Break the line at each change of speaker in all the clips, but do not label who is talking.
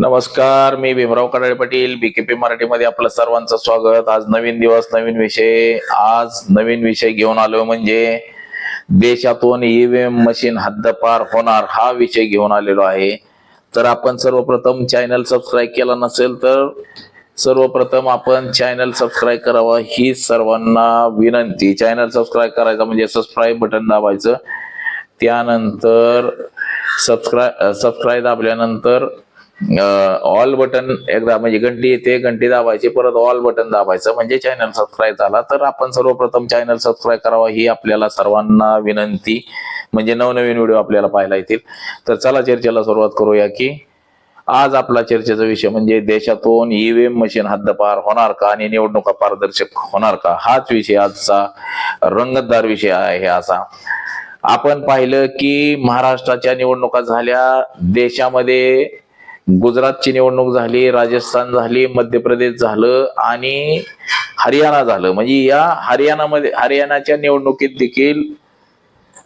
नमस्कार मी भीमराव कडाळे पाटील बीकेपी मराठीमध्ये आपलं सर्वांचं स्वागत. आज नवीन दिवस नवीन विषय. आज नवीन विषय घेऊन आलो म्हणजे देशातून ईव्हीएम मशीन हद्दपार होणार हा विषय घेऊन आलेलो आहे. तर आपण सर्वप्रथम चॅनल सबस्क्राईब केला नसेल तर सर्वप्रथम आपण चॅनल सबस्क्राईब करावं ही सर्वांना विनंती. चॅनल सबस्क्राईब करायचं म्हणजे सबस्क्राईब बटन दाबायचं. त्यानंतर सबस्क्राईब सबस्क्राईब दाबल्यानंतर ऑल बटन एकदा म्हणजे घंटी येते घंटी दाबायची परत ऑल बटन दाबायचं. म्हणजे चॅनल सबस्क्राईब झाला तर आपण सर्वप्रथम चॅनल सबस्क्राईब करावा ही आपल्याला सर्वांना विनंती. म्हणजे नवनवीन व्हिडिओ आपल्याला पाहायला येतील. तर चला चर्चेला सुरुवात करूया की आज आपला चर्चेचा विषय म्हणजे देशातून ईव्हीएम मशीन हद्दपार होणार का आणि निवडणुका पारदर्शक होणार का? हाच विषय आजचा रंगतदार विषय आहे असा. आपण पाहिलं की महाराष्ट्राच्या निवडणुका झाल्या. देशामध्ये गुजरातची निवडणूक झाली राजस्थान झाली मध्य प्रदेश झालं आणि हरियाणा झालं. म्हणजे या हरियाणामध्ये हरियाणाच्या निवडणुकीत देखील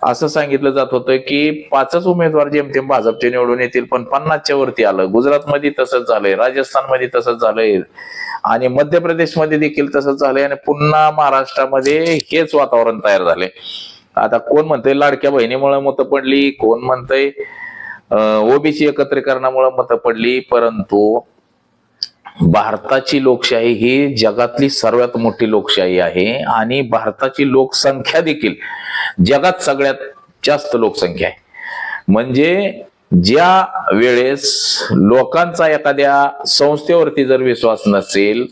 असं सांगितलं जात होतं की पाचच उमेदवार जेमतेम भाजपचे निवडून येतील पण पन्नासच्या वरती आलं. गुजरातमध्ये तसंच झालंय राजस्थानमध्ये तसंच झालंय आणि मध्य प्रदेशमध्ये देखील तसंच झालंय आणि पुन्हा महाराष्ट्रामध्ये हेच वातावरण तयार झालंय. आता कोण म्हणतंय लाडक्या बहिणीमुळे मतं पडली कोण म्हणतंय ओबीसी एकत्रीकरणामुळे मतं पडली परंतु भारताची लोकशाही ही जगातली सर्वात मोठी लोकशाही आहे आणि भारताची लोकसंख्या देखील जगात सगळ्यात जास्त लोकसंख्या आहे. म्हणजे ज्या वेळेस लोकांचा एखाद्या संस्थेवरती जर विश्वास नसेल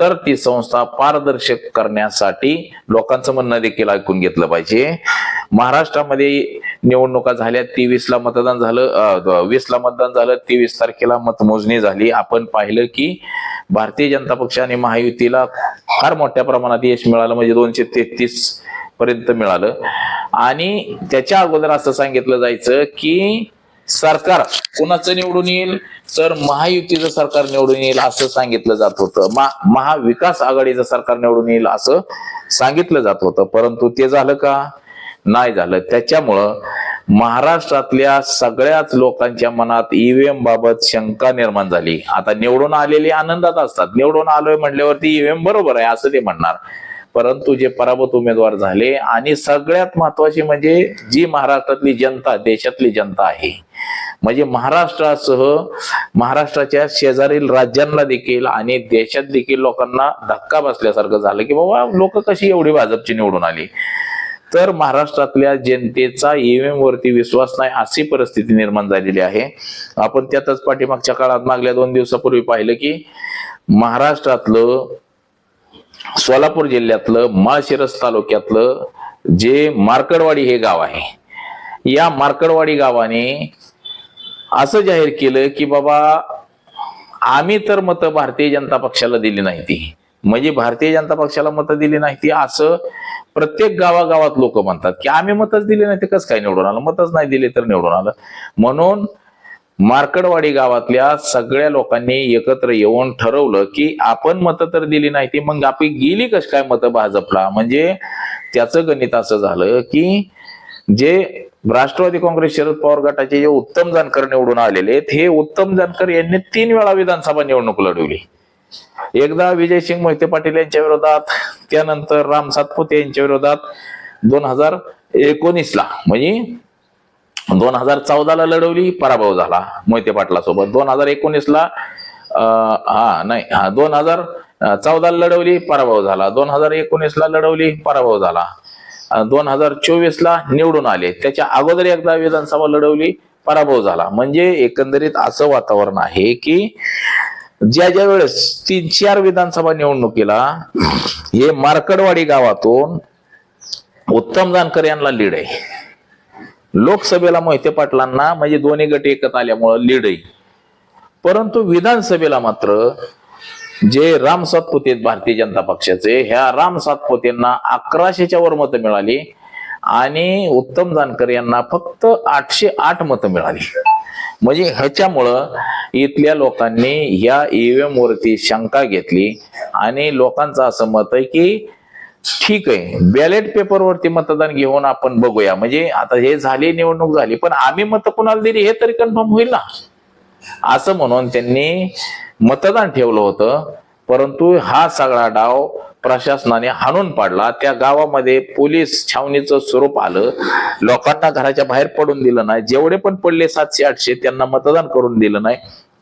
तर ती संस्था पारदर्शक करण्यासाठी लोकांचं म्हणणं देखील ऐकून घेतलं पाहिजे. महाराष्ट्रामध्ये निवडणुका झाल्या तेवीस ला मतदान झालं वीस ला मतदान झालं तेवीस तारखेला मतमोजणी झाली. आपण पाहिलं की भारतीय जनता पक्ष आणि महायुतीला फार मोठ्या प्रमाणात यश मिळालं म्हणजे दोनशे तेहतीस पर्यंत मिळालं. आणि त्याच्या अगोदर असं सांगितलं जायचं की सरकार कुणाचं निवडून येईल? तर महायुतीचं सरकार निवडून येईल असं सांगितलं जात होतं. महाविकास आघाडीचं सरकार निवडून येईल असं सांगितलं जात होतं. परंतु ते झालं का? नाही झालं. त्याच्यामुळं महाराष्ट्रातल्या सगळ्याच लोकांच्या मनात ईव्हीएम बाबत शंका निर्माण झाली. आता निवडून आलेले आनंदात असतात. निवडून आलोय म्हटल्यावरती ईव्हीएम बरोबर आहे असं ते म्हणणार. परंतु जे पराभूत उमेदवार झाले आणि सगळ्यात महत्वाची म्हणजे जी महाराष्ट्रातली जनता देशातली जनता आहे. म्हणजे महाराष्ट्रासह महाराष्ट्राच्या शेजारील राज्यांना देखील आणि देशात देखील लोकांना धक्का बसल्यासारखं झालं की बाबा लोक कशी एवढी भाजपची निवडून आली? तर महाराष्ट्रातल्या जनतेचा ईव्हीएम वरती विश्वास नाही अशी परिस्थिती निर्माण झालेली आहे. आपण त्यातच पाठीमागच्या काळात मागल्या दोन दिवसापूर्वी पाहिलं की महाराष्ट्रातलं सोलापूर जिल्ह्यातलं माळशिरस तालुक्यातलं जे मार्कडवाडी हे गाव आहे या मार्कडवाडी गावाने असं जाहीर केलं की बाबा आम्ही तर मतं भारतीय जनता पक्षाला दिली नाही ती. म्हणजे भारतीय जनता पक्षाला मतं दिली नाही ती असं प्रत्येक गावागावात लोक म्हणतात की आम्ही मतच दिली नाही ते कसं काय निवडून आलं? मतच नाही दिले तर निवडून आलं. म्हणून मार्कडवाडी गावातल्या सगळ्या लोकांनी एकत्र येऊन ठरवलं की आपण मतं तर दिली नाही ती मग आपली गेली कश काय मतं भाजपला? म्हणजे त्याचं गणित असं झालं की जे राष्ट्रवादी काँग्रेस शरद पवार गटाचे जे उत्तम जानकर निवडून आलेले आहेत, हे उत्तम जानकर यांनी तीन वेळा विधानसभा निवडणूक लढवली. एकदा विजय सिंग मोहिते पाटील यांच्या विरोधात त्यानंतर राम सातपुते यांच्या विरोधात दोन हजार एकोणीस ला म्हणजे दोन हजार चौदाला लढवली पराभव झाला मोहिते पाटला सोबत दोन हजार एकोणीस ला अं, हा नाही हा दोन हजार चौदाला लढवली पराभव झाला. दोन हजार एकोणीस ला लढवली पराभव झाला. दोन हजार चोवीस ला निवडून आले. त्याच्या अगोदर एकदा विधानसभा लढवली पराभव झाला. म्हणजे एकंदरीत असं वातावरण आहे की ज्या ज्या वेळेस तीन चार विधानसभा निवडणुकीला हे मार्कडवाडी गावातून उत्तम जानकर यांना लीड आहे. लोकसभेला मोहिते पाटलांना म्हणजे दोन्ही गट एकत आल्यामुळं लीड आहे. परंतु विधानसभेला मात्र जे राम सातपुते आहेत भारतीय जनता पक्षाचे ह्या राम सातपुतेंना अकराशेच्या वर मतं मिळाली आणि उत्तम जानकर यांना फक्त आठशे आठ मतं मिळाली. म्हणजे ह्याच्यामुळं इथल्या लोकांनी या ईव्हीएम वरती शंका घेतली आणि लोकांचं असं मत आहे की ठीक आहे बॅलेट पेपरवरती मतदान घेऊन आपण बघूया. म्हणजे आता हे झाली निवडणूक झाली पण आम्ही मत कुणाला दिली हे तरी कन्फर्म होईल ना. असं म्हणून त्यांनी मतदान ठेवलं होतं परंतु हा सगळा डाव प्रशासनाने हाणून पाडला. त्या गावामध्ये पोलीस छावणीचं स्वरूप आलं. लोकांना घराच्या बाहेर पडून दिलं नाही. जेवढे पण पडले सातशे आठशे त्यांना मतदान करून दिलं नाही.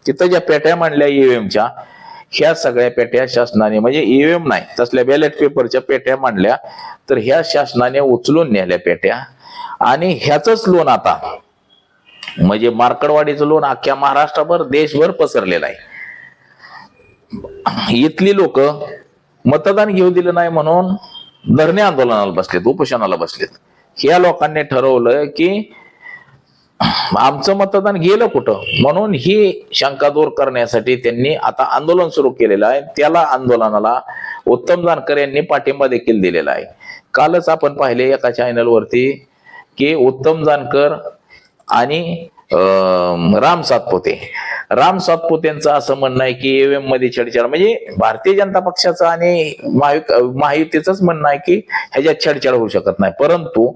तिथं ज्या पेट्या मांडल्या ईव्हीएमच्या ह्या सगळ्या पेट्या शासनाने म्हणजे ईव्हीएम नाही तसल्या बॅलेट पेपरच्या पेट्या मांडल्या तर ह्या शासनाने उचलून नेल्या पेट्या. आणि ह्याच लोन आता म्हणजे मार्कडवाडीचं लोन अख्ख्या महाराष्ट्रभर देशभर पसरलेलं आहे. इथली लोक मतदान घेऊ दिलं नाही म्हणून धरणे आंदोलनाला बसलेत उपोषणाला बसलेत. या लोकांनी ठरवलं की आमचं मतदान गेलं कुठं? म्हणून ही शंका दूर करण्यासाठी त्यांनी आता आंदोलन सुरू केलेलं आहे. त्याला आंदोलनाला उत्तम जानकर यांनी पाठिंबा देखील दिलेला आहे. कालच आपण पाहिले एका चॅनलवरती की उत्तम जानकर आणि राम सातपुते. राम सातपुतेंचं असं म्हणणं आहे की ईव्हीएममध्ये छेडछाड म्हणजे भारतीय जनता पक्षाचं आणि महायुतीचंच म्हणणं आहे की ह्याच्यात छेडछाड होऊ शकत नाही. परंतु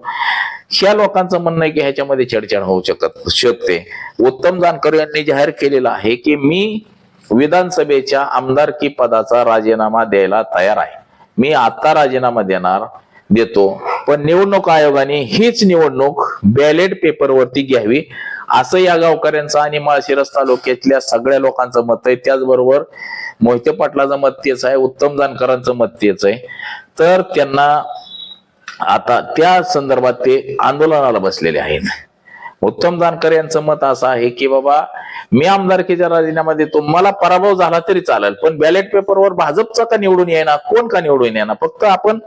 ह्या लोकांचं म्हणणं आहे की ह्याच्यामध्ये छेडछाड होऊ शकत शकते. उत्तम जानकर यांनी जाहीर केलेलं आहे की मी विधानसभेच्या आमदारकी पदाचा राजीनामा द्यायला तयार आहे. मी आता राजीनामा देणार देतो. पण निवडणूक आयोगाने हीच निवडणूक बॅलेट पेपरवरती घ्यावी असं या गावकऱ्यांचं आणि माळशिरस तालुक्यातल्या सगळ्या लोकांचं मत आहे. त्याचबरोबर मोहिते पाटलाचं मत तेच आहे उत्तम जानकरांचं मत तेच आहे. तर त्यांना आता त्या संदर्भात ते आंदोलनाला बसलेले आहेत. उत्तम जानकर यांचं मत असं आहे की बाबा मी आमदारकीच्या राजीनामा देतो मला पराभव झाला तरी चालेल पण बॅलेट पेपरवर भाजपचा का निवडून येणार कोण का निवडून येणार फक्त आपण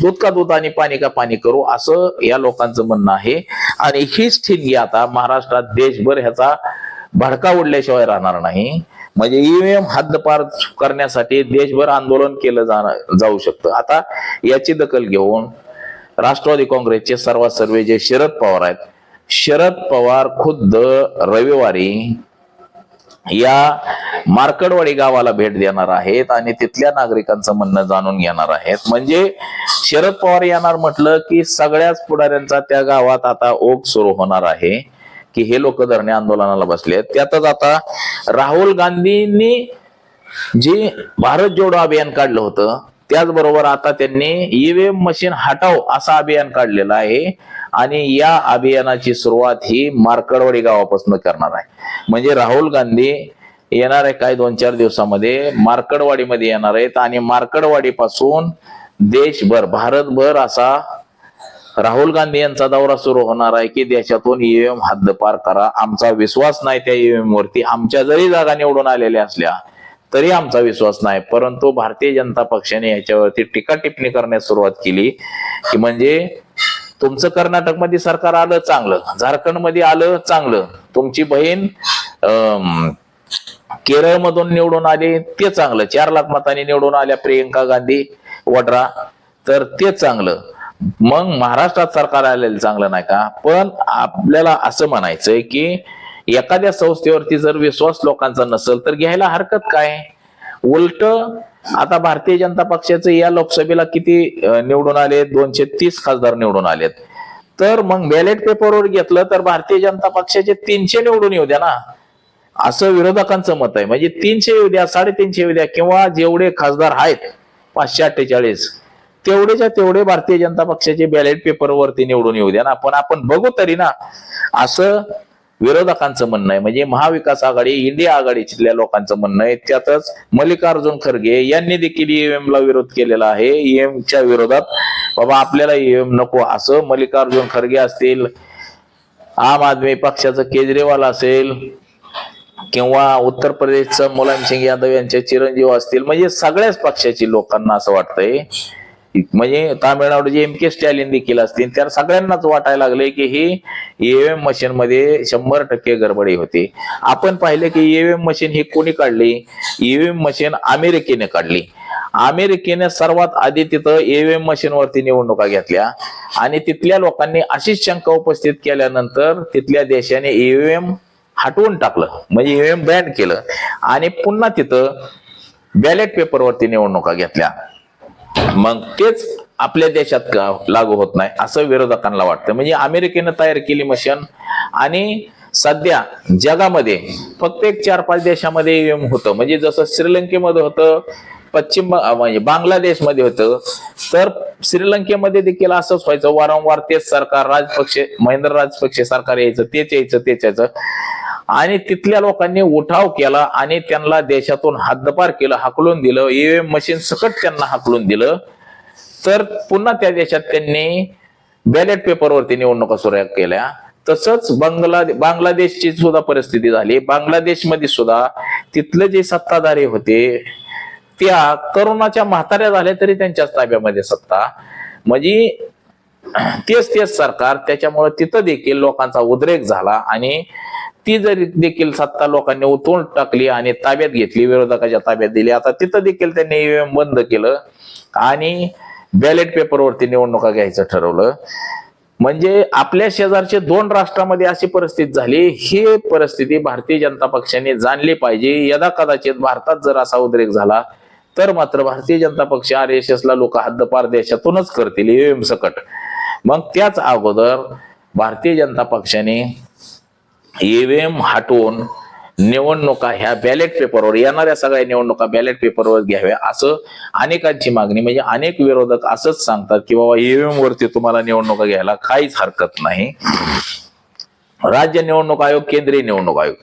दूध का दूध आणि पाणी का पाणी करू असं या लोकांचं म्हणणं आहे. आणि हीच ठिणगी आता महाराष्ट्रात देशभर ह्याचा भडका उडल्याशिवाय राहणार नाही. म्हणजे ईव्हीएम हद्दपार करण्यासाठी देशभर आंदोलन केलं जाणार जाऊ शकतं. आता याची दखल घेऊन राष्ट्रवादी काँग्रेसचे सर्वात सर्वे जे शरद पवार आहेत शरद पवार खुद्द रविवारी या मार्कडवाडी गावाला भेट देणार आहेत आणि तिथल्या नागरिकांचं म्हणणं जाणून घेणार आहेत. म्हणजे शरद पवार येणार म्हटलं की सगळ्याच पुढाऱ्यांचा त्या गावात आता ओघ सुरू होणार आहे की हे लोक धरणे आंदोलनाला बसले त्यातच आता राहुल गांधींनी जे भारत जोडो अभियान काढलं होतं त्याचबरोबर आता त्यांनी ईव्हीएम मशीन हटाव असं अभियान काढलेलं आहे. आणि या अभियानाची सुरुवात ही मार्कडवाडी गावापासून करणार आहे. म्हणजे राहुल गांधी येणार आहे काय दोन चार दिवसामध्ये मार्कडवाडीमध्ये येणार आहेत. आणि मार्कडवाडी पासून देशभर भारतभर असा राहुल गांधी यांचा दौरा सुरू होणार आहे की देशातून ईव्हीएम हद्दपार करा. आमचा विश्वास नाही त्या ईव्हीएम वरती. आमच्या जरी जागा निवडून आलेल्या असल्या तरी आमचा विश्वास नाही. परंतु भारतीय जनता पक्षाने याच्यावरती टीका टिप्पणी करण्यास सुरुवात केली की म्हणजे तुमचं कर्नाटकमध्ये सरकार आलं चांगलं. झारखंडमध्ये आलं चांगलं. तुमची बहीण केरळमधून निवडून आले ते चांगलं. चार लाख मतांनी निवडून आल्या प्रियंका गांधी वड्रा. तर ते चांगलं. मग महाराष्ट्रात सरकार आलेलं चांगलं नाही का? पण आपल्याला असं म्हणायचंय की एखाद्या संस्थेवरती जर विश्वास लोकांचा नसेल तर घ्यायला हरकत काय? उलट आता भारतीय जनता पक्षाचे या लोकसभेला किती निवडून आले? दोनशे तीस खासदार निवडून आलेत. तर मग बॅलेट पेपरवर घेतलं तर भारतीय जनता पक्षाचे तीनशे निवडून येऊ द्या ना. असं विरोधकांचं मत आहे. म्हणजे तीनशे येऊ द्या साडेतीनशे येऊ द्या किंवा जेवढे खासदार आहेत पाचशे अठ्ठेचाळीस तेवढेच्या तेवढे भारतीय जनता पक्षाचे बॅलेट पेपरवरती निवडून येऊ द्या ना. पण आपण बघू तरी ना असं विरोधकांचं म्हणणं आहे. म्हणजे महाविकास आघाडी इंडिया आघाडीतल्या लोकांचं म्हणणं आहे. त्यातच मल्लिकार्जुन खरगे यांनी देखील ईएम ला विरोध केलेला आहे. ईएमच्या च्या विरोधात बाबा आपल्याला ईएम नको असं मल्लिकार्जुन खरगे असतील आम आदमी पक्षाचं केजरीवाल असेल किंवा उत्तर प्रदेशचं मुलायम सिंग यादव यांचे चिरंजीव असतील म्हणजे सगळ्याच पक्षाची लोकांना असं वाटतंय म्हणजे तामिळनाडूचे एम के स्टॅलिन देखील असतील त्या सगळ्यांनाच वाटायला लागले की ही ईव्हीएम मशीन मध्ये शंभर टक्के गडबडी होती. आपण पाहिले की ईव्हीएम मशीन ही कोणी काढली? ईव्हीएम मशीन अमेरिकेने काढली. अमेरिकेने सर्वात आधी तिथं ईव्हीएम मशीन वरती निवडणुका घेतल्या. आणि तिथल्या लोकांनी अशीच शंका उपस्थित केल्यानंतर तिथल्या देशाने ईव्हीएम हटवून टाकलं. म्हणजे ईव्हीएम बॅन केलं. आणि पुन्हा तिथं बॅलेट पेपरवरती निवडणुका घेतल्या. मग तेच आपल्या देशात लागू होत नाही असं विरोधकांना वाटतं. म्हणजे अमेरिकेनं तयार केली मशीन आणि सध्या जगामध्ये फक्त एक चार पाच देशामध्ये ईव्हीएम होतं. म्हणजे जसं श्रीलंकेमध्ये होतं पश्चिम म्हणजे बांगलादेशमध्ये होतं तर श्रीलंकेमध्ये देखील असंच व्हायचं. वारंवार तेच सरकार राजपक्षे महेंद्र राजपक्षे सरकार यायचं तेच यायचं तेच यायचं. आणि तिथल्या लोकांनी उठाव केला आणि त्यांना देशातून हद्दपार केलं हाकलून दिलं. ईव्हीएम मशीन सकट त्यांना हाकलून दिलं. तर पुन्हा त्या देशात त्यांनी बॅलेट पेपरवरती निवडणुका सुरू केल्या. तसंच बांगला बांगलादेशची सुद्धा परिस्थिती झाली. बांगलादेशमध्ये सुद्धा तिथले जे सत्ताधारी होते त्या करोनाच्या म्हाताऱ्या झाल्या तरी त्यांच्याच ताब्यामध्ये सत्ता. म्हणजे तेच तेच सरकार त्याच्यामुळे तिथं देखील लोकांचा उद्रेक झाला आणि ती जरी देखील सत्ता लोकांनी उतरून टाकली आणि ताब्यात घेतली विरोधकाच्या ताब्यात दिली आता तिथं देखील त्यांनी ईव्हीएम बंद केलं आणि बॅलेट पेपरवरती निवडणुका घ्यायचं ठरवलं. म्हणजे आपल्या शेजारचे दोन राष्ट्रामध्ये अशी परिस्थिती झाली ही परिस्थिती भारतीय जनता पक्षाने जाणली पाहिजे. यदा कदाचित भारतात जर असा उद्रेक झाला तर मात्र भारतीय जनता पक्ष आर एस एस ला लोक हद्दपार देशातूनच करतील ईव्हीएम सकट. मग त्याच अगोदर भारतीय जनता पक्षाने ईव्हीएम हटवून निवडणुका ह्या बॅलेट पेपरवर येणाऱ्या सगळ्या निवडणुका बॅलेट पेपरवर घ्याव्या असं अनेकांची मागणी म्हणजे अनेक विरोधक असंच सांगतात की बाबा ईव्हीएम वरती तुम्हाला निवडणुका घ्यायला काहीच हरकत नाही. राज्य निवडणूक आयोग केंद्रीय निवडणूक आयोग.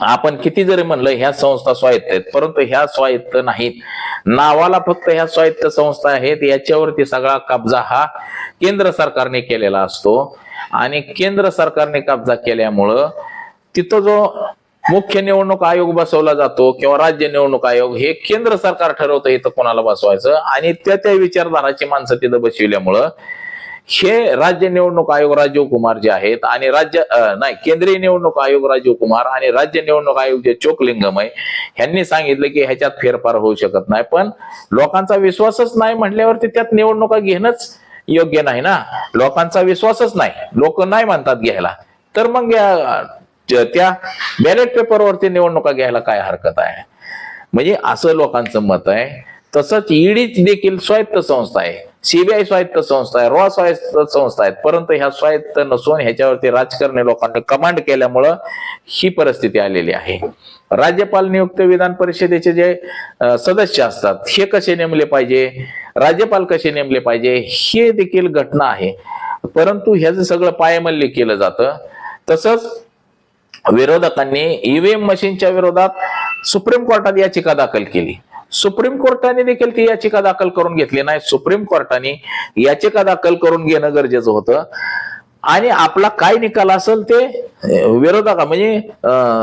आपण किती जरी म्हणलं ह्या संस्था स्वायत्त आहेत परंतु ह्या स्वायत्त नाहीत. नावाला फक्त ह्या स्वायत्त संस्था आहेत याच्यावरती सगळा कब्जा हा केंद्र सरकारने केलेला असतो. आणि केंद्र सरकारने कब्जा केल्यामुळं तिथं जो मुख्य निवडणूक आयोग बसवला जातो किंवा राज्य निवडणूक आयोग हे केंद्र सरकार ठरवतं इथं कोणाला बसवायचं. आणि त्या त्या विचारधाराची माणसं तिथं बसविल्यामुळं हे राज्य निवडणूक आयोग राजीव कुमार जे आहेत आणि राज्य अं, नाही केंद्रीय निवडणूक आयोग राजीव कुमार आणि राज्य निवडणूक आयोग जे चोकलिंगम आहे ह्यांनी सांगितलं की ह्याच्यात फेरफार होऊ शकत नाही. पण लोकांचा विश्वासच नाही म्हटल्यावरती त्यात निवडणुका घेणंच योग्य नाही ना? लोकांचा विश्वासच नाही. लोक नाही म्हणतात घ्यायला. तर मग या- त्या बॅलेट पेपरवरती निवडणुका घ्यायला काय हरकत आहे? म्हणजे असं लोकांचं मत आहे. तसंच ईडी देखील स्वायत्त संस्था आहे. सीबीआय स्वायत्त संस्था आहे रॉ स्वायत्त संस्था आहेत. परंतु ह्या स्वायत्त नसून ह्याच्यावरती राजकारणी लोकांनी कमांड केल्यामुळं ही परिस्थिती आलेली आहे. राज्यपाल नियुक्त विधान परिषदेचे जे सदस्य असतात हे कसे नेमले पाहिजे? राज्यपाल कसे नेमले पाहिजे? हे देखील घटना आहे. परंतु ह्याचं सगळं पायमल्य केलं जातं. तसंच विरोधकांनी ईव्हीएम मशीनच्या विरोधात सुप्रीम कोर्टात याचिका दाखल केली. सुप्रीम कोर्टाने देखील ती याचिका दाखल करून घेतली नाही. सुप्रीम कोर्टाने याचिका दाखल करून घेणं गरजेचं होतं. आणि आपला काय निकाल असेल ते विरोधका म्हणजे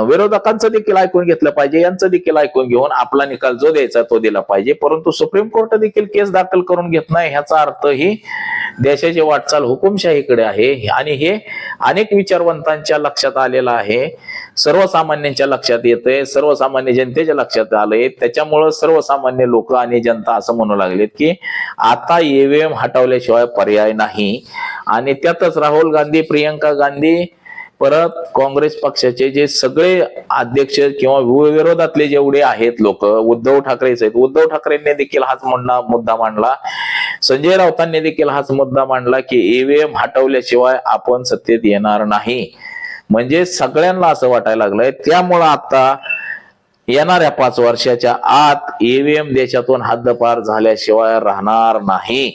विरोधकांचं देखील ऐकून घेतलं पाहिजे यांचं देखील ऐकून घेऊन आपला निकाल जो द्यायचा तो दिला पाहिजे. परंतु सुप्रीम कोर्ट देखील केस दाखल करून घेत नाही ह्याचा अर्थ ही देशाची वाटचाल हुकुमशाहीकडे आहे. आणि हे अनेक विचारवंतांच्या लक्षात आलेलं आहे. सर्वसामान्यांच्या लक्षात येतंय सर्वसामान्य जनतेच्या लक्षात आलंय. त्याच्यामुळं सर्वसामान्य लोक आणि जनता असं म्हणू लागलेत की आता ईव्हीएम हटवल्याशिवाय पर्याय नाही. आणि त्यातच राहुल राहुल गांधी प्रियंका गांधी परत काँग्रेस पक्षाचे जे सगळे अध्यक्ष किंवा विरोधातले जेवढे आहेत लोक उद्धव ठाकरेच आहेत. उद्धव ठाकरेंनी देखील हाच म्हणणा मुद्दा मांडला. संजय राऊतांनी देखील हाच मुद्दा मांडला की ईव्हीएम हटवल्याशिवाय आपण सत्तेत येणार नाही. म्हणजे सगळ्यांना असं वाटायला लागलंय. त्यामुळं आता येणाऱ्या पाच वर्षाच्या आत ईव्हीएम देशातून हद्दपार झाल्याशिवाय राहणार नाही.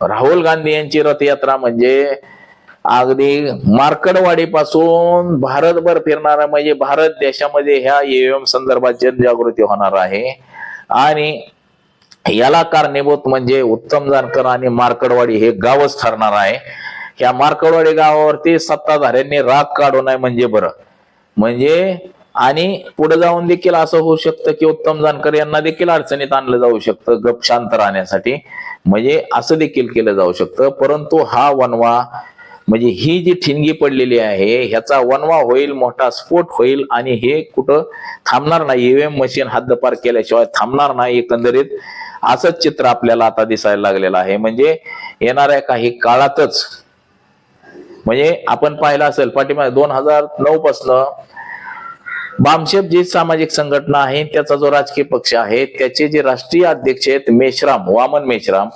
राहुल गांधी यांची रथयात्रा म्हणजे अगदी मार्कडवाडी पासून भारतभर फिरणारा म्हणजे भारत देशामध्ये ह्या एम संदर्भात जनजागृती होणार आहे. आणि याला कारणीभूत म्हणजे उत्तम जानकर आणि मार्कडवाडी हे गावच ठरणार आहे. ह्या मार्कडवाडी गावावरती सत्ताधाऱ्यांनी राग काढू नये म्हणजे बरं. म्हणजे आणि पुढे जाऊन देखील असं होऊ शकतं की उत्तम जानकर यांना देखील अडचणीत आणलं जाऊ शकतं गप शांत राहण्यासाठी. म्हणजे असं देखील केलं जाऊ शकतं. परंतु हा वनवा म्हणजे ही जी ठिणगी पडलेली आहे ह्याचा वनवा होईल मोठा स्फोट होईल आणि हे कुठं थांबणार नाही. ईव्हीएम मशीन हद्दपार केल्याशिवाय थांबणार नाही एकंदरीत. असंच चित्र आपल्याला आता दिसायला लागलेलं आहे. म्हणजे येणाऱ्या काही काळातच म्हणजे आपण पाहिलं असेल पाठीमागे दोन हजार नऊ पासनं बामशेप जी सामाजिक संघटना आहे त्याचा जो राजकीय पक्ष आहे त्याचे जे राष्ट्रीय अध्यक्ष आहेत मेश्राम वामन मेश्राम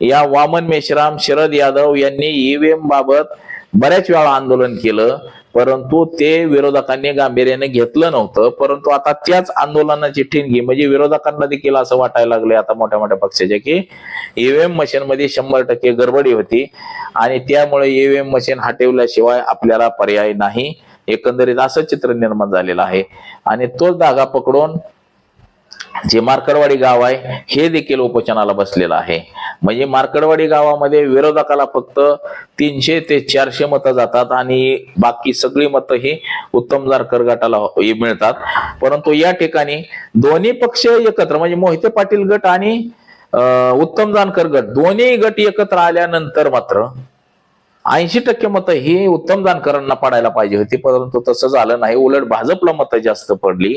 या वामन मेश्राम शरद यादव यांनी ईव्हीएम बाबत बऱ्याच वेळा आंदोलन केलं परंतु ते विरोधकांनी गांभीर्याने घेतलं नव्हतं परंतु आता त्याच आंदोलनाची ठिणगी म्हणजे विरोधकांना देखील असं वाटायला लागले आता मोठ्या मोठ्या पक्षाचे की ईव्हीएम मशीन मध्ये शंभर टक्के गडबडी होती आणि त्यामुळे ईव्हीएम मशीन हटवल्याशिवाय आपल्याला पर्याय नाही. एकंदरीत असं चित्र निर्माण झालेलं आहे. आणि तोच धागा पकडून जे मार्कडवाडी गाव आहे हे देखील उपोषणाला बसलेलं आहे. म्हणजे मार्कडवाडी गावामध्ये विरोधकाला फक्त तीनशे ते चारशे मतं जातात आणि बाकी सगळी मतं ही उत्तम जारकर गटाला मिळतात. परंतु या ठिकाणी दोन्ही पक्ष एकत्र म्हणजे मोहिते पाटील गट आणि उत्तम जानकर गट दोन्ही गट एकत्र आल्यानंतर मात्र ऐंशी टक्के मतं ही उत्तम जानकरांना पडायला पाहिजे होती परंतु तसं झालं नाही. उलट भाजपला मतं जास्त पडली.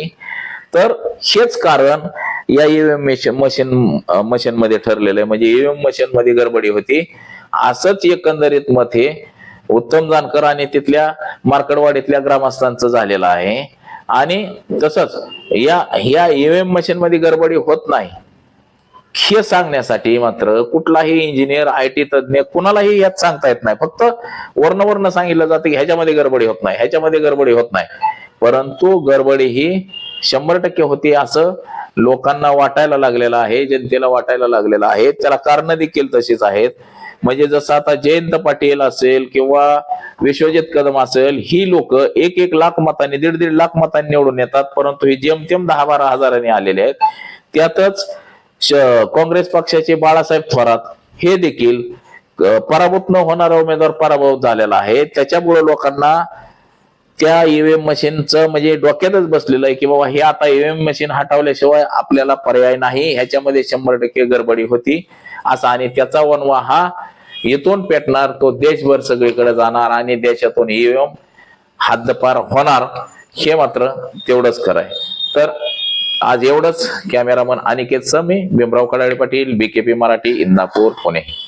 तर हेच कारण या ईव्हीएम मशीन मशीन मशीन मध्ये ठरलेलं आहे. म्हणजे ईव्हीएम मशीन मध्ये गडबडी होती. असंच एकंदरीत मत हे उत्तम जानकर आणि तिथल्या मार्कडवाडीतल्या ग्रामस्थांचं झालेलं आहे. आणि तसंच या या ईव्हीएम मशीन मध्ये गडबडी होत नाही. हे सांगण्यासाठी मात्र कुठलाही इंजिनियर आय टी तज्ज्ञ कुणालाही यात सांगता येत नाही. फक्त वर्ण वर्ण सांगितलं जातं की ह्याच्यामध्ये गडबडी होत नाही ह्याच्यामध्ये गडबडी होत नाही. परंतु गडबडी ही शंभर टक्के होती असं लोकांना वाटायला लागलेलं आहे जनतेला वाटायला लागलेलं आहे. त्याला कारण देखील तशीच आहेत. म्हणजे जसं आता जयंत पाटील असेल किंवा विश्वजित कदम असेल ही लोक एक एक लाख मतांनी दीड दीड लाख मतांनी निवडून येतात. परंतु हे जेमतेम दहा बारा हजारांनी आलेले आहेत. त्यातच काँग्रेस पक्षाचे बाळासाहेब थोरात हे देखील पराभूत न होणारा उमेदवार पराभूत झालेला आहे. त्याच्यामुळे लोकांना त्या ईव्हीएम मशीनचं म्हणजे डोक्यातच बसलेलं आहे की बाबा हे आता ईव्हीएम मशीन हटवल्याशिवाय आपल्याला पर्याय नाही. ह्याच्यामध्ये शंभर टक्के गडबडी होती. असा आणि त्याचा वनवा हा इथून पेटणार तो देशभर सगळीकडे जाणार आणि देशातून ईव्हीएम हद्दपार होणार हे मात्र तेवढंच खरं आहे. तर आज एवढंच. Cameraman Aniket Sami Bhimrao Kadale Patil BKP Marathi Indapur Pune.